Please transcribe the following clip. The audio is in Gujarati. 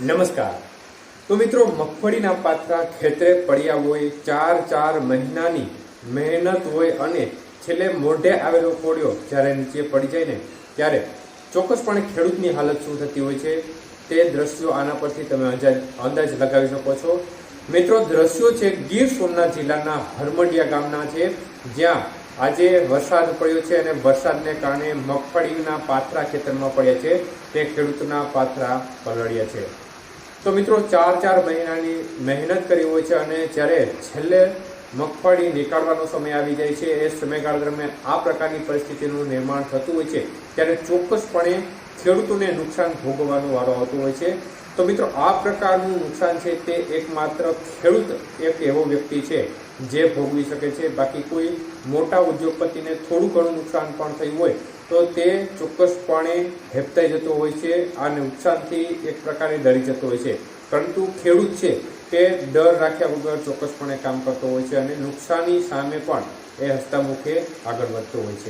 નમસ્કાર. તો મિત્રો, મગફળીના પાત્રા ખેતરે પડ્યા હોય, ચાર ચાર મહિનાની મહેનત હોય અને છેલ્લે મોઢે આવેલો કોળિયો જ્યારે નીચે પડી જાય ને, ત્યારે ચોક્કસપણે ખેડૂતની હાલત શું થતી હોય છે તે દ્રશ્યો આના પરથી તમે અંદાજ લગાવી શકો છો. મિત્રો, દ્રશ્યો છે ગીર સોમનાથ જિલ્લાના હરમડિયા ગામના છે, જ્યાં આજે વરસાદ પડ્યો છે અને વરસાદને કારણે મગફળીના પાથરા ખેતરમાં પડ્યા છે. તે ખેડૂતના પાથરા પલળ્યા છે. તો મિત્રો, ચાર ચાર મહિનાની મહેનત કરી હોય છે અને જ્યારે છેલ્લે મગફળી નીકાળવાનો સમય આવી જાય છે, એ સમયગાળા દરમિયાન આ પ્રકારની પરિસ્થિતિનું નિર્માણ થતું હોય છે, ત્યારે ચોક્કસપણે ખેડૂતોને નુકસાન ભોગવવાનો વારો આવતો હોય છે. તો મિત્રો, આ પ્રકારનું નુકસાન છે તે એકમાત્ર ખેડૂત એક એવો વ્યક્તિ છે જે ભોગવી શકે છે. બાકી કોઈ મોટા ઉદ્યોગપતિને થોડું ઘણું નુકસાન પણ થયું હોય તો તે ચોક્કસપણે હેપતાઈ જતો હોય છે આ નુકસાનથી એક પ્રકારે ડરી જતો હોય છે. પરંતુ ખેડૂત છે તે ડર રાખ્યા વગર ચોક્કસપણે કામ કરતો હોય છે અને નુકસાની સામે પણ એ હસ્તામુખે આગળ વધતો હોય છે.